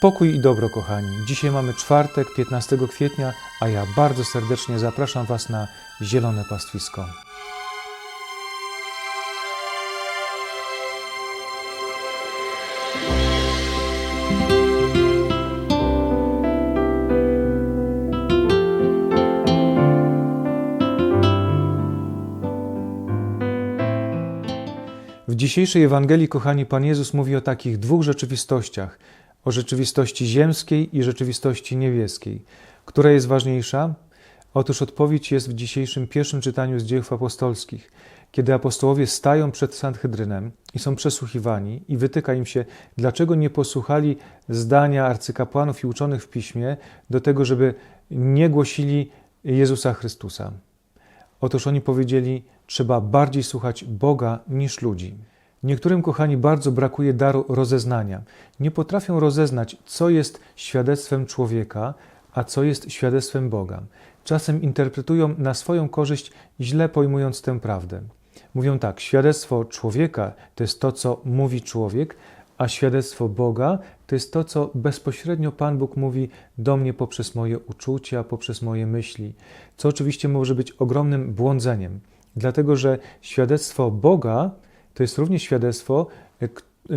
Pokój i dobro, kochani. Dzisiaj mamy czwartek, 15 kwietnia, a ja bardzo serdecznie zapraszam Was na Zielone Pastwisko. W dzisiejszej Ewangelii, kochani, Pan Jezus mówi o takich dwóch rzeczywistościach: o rzeczywistości ziemskiej i rzeczywistości niebieskiej. Która jest ważniejsza? Otóż odpowiedź jest w dzisiejszym pierwszym czytaniu z dziejów apostolskich, kiedy apostołowie stają przed Sanhedrynem i są przesłuchiwani, i wytyka im się, dlaczego nie posłuchali zdania arcykapłanów i uczonych w piśmie do tego, żeby nie głosili Jezusa Chrystusa. Otóż oni powiedzieli: Trzeba bardziej słuchać Boga niż ludzi. Niektórym, kochani, bardzo brakuje daru rozeznania. Nie potrafią rozeznać, co jest świadectwem człowieka, a co jest świadectwem Boga. Czasem interpretują na swoją korzyść, źle pojmując tę prawdę. Mówią tak: świadectwo człowieka to jest to, co mówi człowiek, a świadectwo Boga to jest to, co bezpośrednio Pan Bóg mówi do mnie poprzez moje uczucia, poprzez moje myśli, co oczywiście może być ogromnym błądzeniem, dlatego że świadectwo Boga to jest również świadectwo,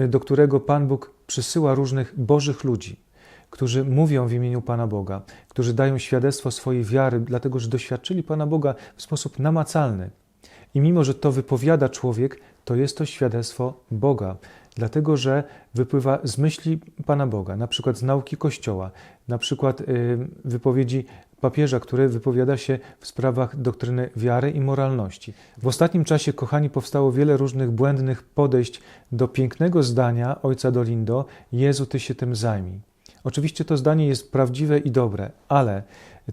do którego Pan Bóg przysyła różnych Bożych ludzi, którzy mówią w imieniu Pana Boga, którzy dają świadectwo swojej wiary, dlatego że doświadczyli Pana Boga w sposób namacalny. I mimo, że to wypowiada człowiek, to jest to świadectwo Boga, dlatego że wypływa z myśli Pana Boga, na przykład z nauki Kościoła, na przykład wypowiedzi papieża, który wypowiada się w sprawach doktryny wiary i moralności. W ostatnim czasie, kochani, powstało wiele różnych błędnych podejść do pięknego zdania ojca Dolindo: Jezu, ty się tym zajmij. Oczywiście to zdanie jest prawdziwe i dobre, ale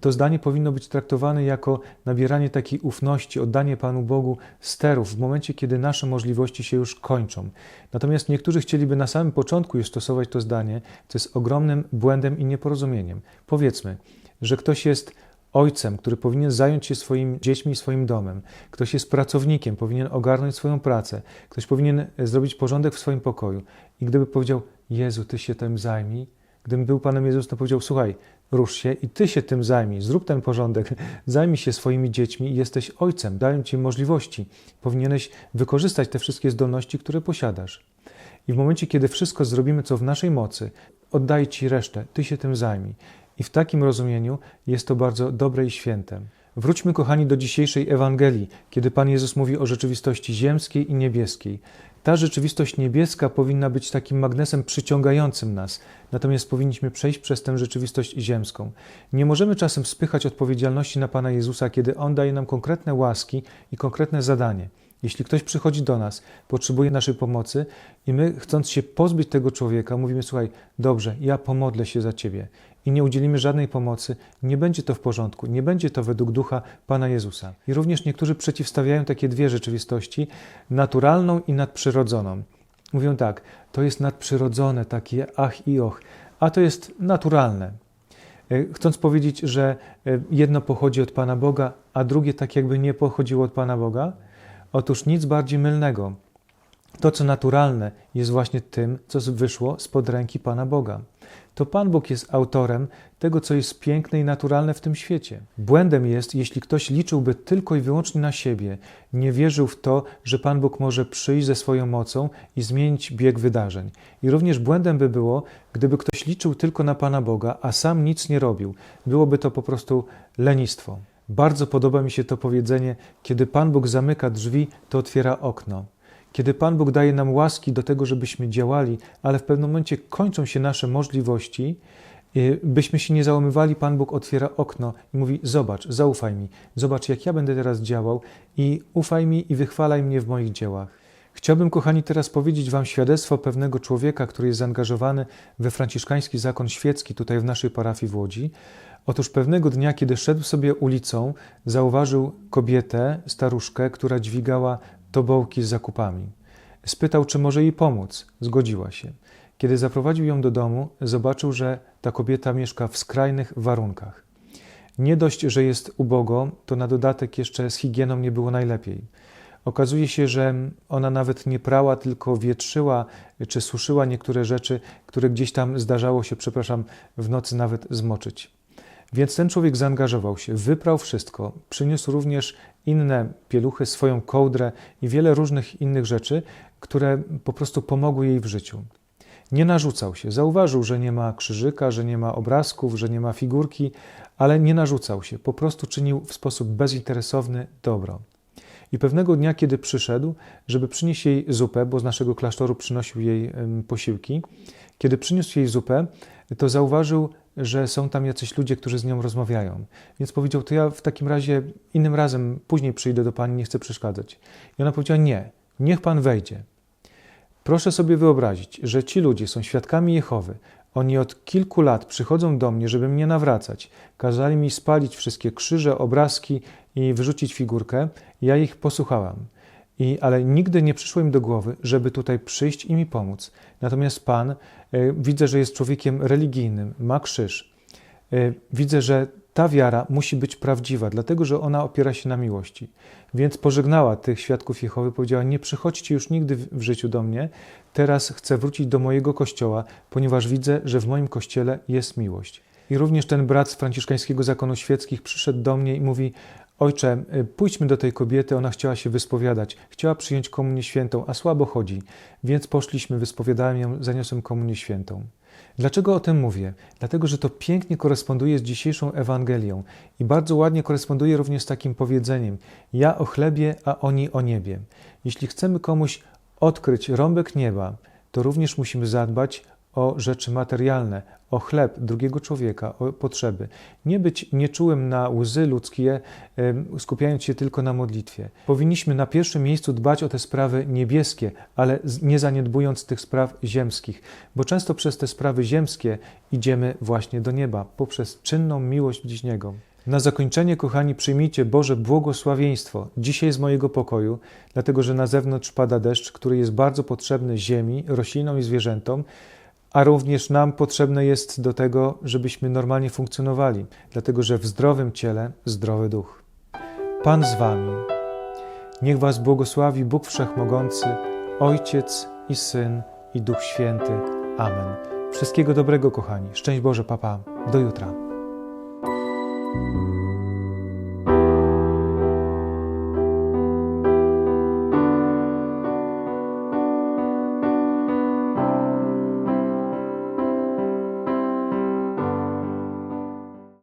to zdanie powinno być traktowane jako nabieranie takiej ufności, oddanie Panu Bogu sterów w momencie, kiedy nasze możliwości się już kończą. Natomiast niektórzy chcieliby na samym początku już stosować to zdanie, co jest ogromnym błędem i nieporozumieniem. Powiedzmy, że ktoś jest ojcem, który powinien zająć się swoimi dziećmi swoim domem, ktoś jest pracownikiem, powinien ogarnąć swoją pracę, ktoś powinien zrobić porządek w swoim pokoju. I gdyby powiedział: Jezu, ty się tym zajmij, gdybym był Panem Jezus, to powiedział: Słuchaj, rusz się i ty się tym zajmij, zrób ten porządek, zajmij się swoimi dziećmi i jesteś ojcem, dają ci możliwości. Powinieneś wykorzystać te wszystkie zdolności, które posiadasz. I w momencie, kiedy wszystko zrobimy, co w naszej mocy, oddaj ci resztę, ty się tym zajmij. I w takim rozumieniu jest to bardzo dobre i święte. Wróćmy, kochani, do dzisiejszej Ewangelii, kiedy Pan Jezus mówi o rzeczywistości ziemskiej i niebieskiej. Ta rzeczywistość niebieska powinna być takim magnesem przyciągającym nas, natomiast powinniśmy przejść przez tę rzeczywistość ziemską. Nie możemy czasem spychać odpowiedzialności na Pana Jezusa, kiedy On daje nam konkretne łaski i konkretne zadanie. Jeśli ktoś przychodzi do nas, potrzebuje naszej pomocy i my, chcąc się pozbyć tego człowieka, mówimy: Słuchaj, dobrze, ja pomodlę się za ciebie i nie udzielimy żadnej pomocy, nie będzie to w porządku, nie będzie to według ducha Pana Jezusa. I również niektórzy przeciwstawiają takie dwie rzeczywistości, naturalną i nadprzyrodzoną. Mówią tak, to jest nadprzyrodzone, takie ach i och, a to jest naturalne. Chcąc powiedzieć, że jedno pochodzi od Pana Boga, a drugie tak jakby nie pochodziło od Pana Boga, otóż nic bardziej mylnego. To, co naturalne, jest właśnie tym, co wyszło spod ręki Pana Boga. To Pan Bóg jest autorem tego, co jest piękne i naturalne w tym świecie. Błędem jest, jeśli ktoś liczyłby tylko i wyłącznie na siebie, nie wierzył w to, że Pan Bóg może przyjść ze swoją mocą i zmienić bieg wydarzeń. I również błędem by było, gdyby ktoś liczył tylko na Pana Boga, a sam nic nie robił. Byłoby to po prostu lenistwo. Bardzo podoba mi się to powiedzenie: kiedy Pan Bóg zamyka drzwi, to otwiera okno. Kiedy Pan Bóg daje nam łaski do tego, żebyśmy działali, ale w pewnym momencie kończą się nasze możliwości, byśmy się nie załamywali, Pan Bóg otwiera okno i mówi: Zobacz, zaufaj mi, zobacz, jak ja będę teraz działał i ufaj mi i wychwalaj mnie w moich dziełach. Chciałbym, kochani, teraz powiedzieć Wam świadectwo pewnego człowieka, który jest zaangażowany we franciszkański zakon świecki tutaj w naszej parafii w Łodzi. Otóż pewnego dnia, kiedy szedł sobie ulicą, zauważył kobietę, staruszkę, która dźwigała tobołki z zakupami. Spytał, czy może jej pomóc. Zgodziła się. Kiedy zaprowadził ją do domu, zobaczył, że ta kobieta mieszka w skrajnych warunkach. Nie dość, że jest ubogo, to na dodatek jeszcze z higieną nie było najlepiej. Okazuje się, że ona nawet nie prała, tylko wietrzyła czy suszyła niektóre rzeczy, które gdzieś tam zdarzało się, przepraszam, w nocy nawet zmoczyć. Więc ten człowiek zaangażował się, wyprał wszystko, przyniósł również inne pieluchy, swoją kołdrę i wiele różnych innych rzeczy, które po prostu pomogły jej w życiu. Nie narzucał się, zauważył, że nie ma krzyżyka, że nie ma obrazków, że nie ma figurki, ale nie narzucał się, po prostu czynił w sposób bezinteresowny dobro. I pewnego dnia, kiedy przyszedł, żeby przynieść jej zupę, bo z naszego klasztoru przynosił jej posiłki, kiedy przyniósł jej zupę, to zauważył, że są tam jacyś ludzie, którzy z nią rozmawiają. Więc powiedział: To ja w takim razie innym razem później przyjdę do pani, nie chcę przeszkadzać. I ona powiedziała: Nie, niech pan wejdzie. Proszę sobie wyobrazić, że ci ludzie są świadkami Jehowy. Oni od kilku lat przychodzą do mnie, żeby mnie nawracać. Kazali mi spalić wszystkie krzyże, obrazki i wyrzucić figurkę. Ja ich posłuchałam. I, ale nigdy nie przyszło im do głowy, żeby tutaj przyjść i mi pomóc. Natomiast Pan, y, widzę, że jest człowiekiem religijnym, ma krzyż. Y, widzę, że ta wiara musi być prawdziwa, dlatego że ona opiera się na miłości. Więc pożegnała tych świadków Jehowy, powiedziała: Nie przychodźcie już nigdy w życiu do mnie, teraz chcę wrócić do mojego kościoła, ponieważ widzę, że w moim kościele jest miłość. I również ten brat z franciszkańskiego zakonu świeckich przyszedł do mnie i mówi: Ojcze, y, pójdźmy do tej kobiety, ona chciała się wyspowiadać, chciała przyjąć komunię świętą, a słabo chodzi, więc poszliśmy, wyspowiadałem ją, zaniosłem komunię świętą. Dlaczego o tym mówię? Dlatego, że to pięknie koresponduje z dzisiejszą Ewangelią i bardzo ładnie koresponduje również z takim powiedzeniem: Ja o chlebie, a oni o niebie. Jeśli chcemy komuś odkryć rąbek nieba, to również musimy zadbać o rzeczy materialne, o chleb drugiego człowieka, o potrzeby. Nie być nieczułym na łzy ludzkie, skupiając się tylko na modlitwie. Powinniśmy na pierwszym miejscu dbać o te sprawy niebieskie, ale nie zaniedbując tych spraw ziemskich, bo często przez te sprawy ziemskie idziemy właśnie do nieba, poprzez czynną miłość bliźniego. Na zakończenie, kochani, przyjmijcie Boże błogosławieństwo dzisiaj z mojego pokoju, dlatego że na zewnątrz pada deszcz, który jest bardzo potrzebny ziemi, roślinom i zwierzętom, a również nam potrzebne jest do tego, żebyśmy normalnie funkcjonowali, dlatego że w zdrowym ciele zdrowy duch. Pan z Wami. Niech Was błogosławi Bóg Wszechmogący, Ojciec i Syn i Duch Święty. Amen. Wszystkiego dobrego, kochani. Szczęść Boże, papa. Do jutra.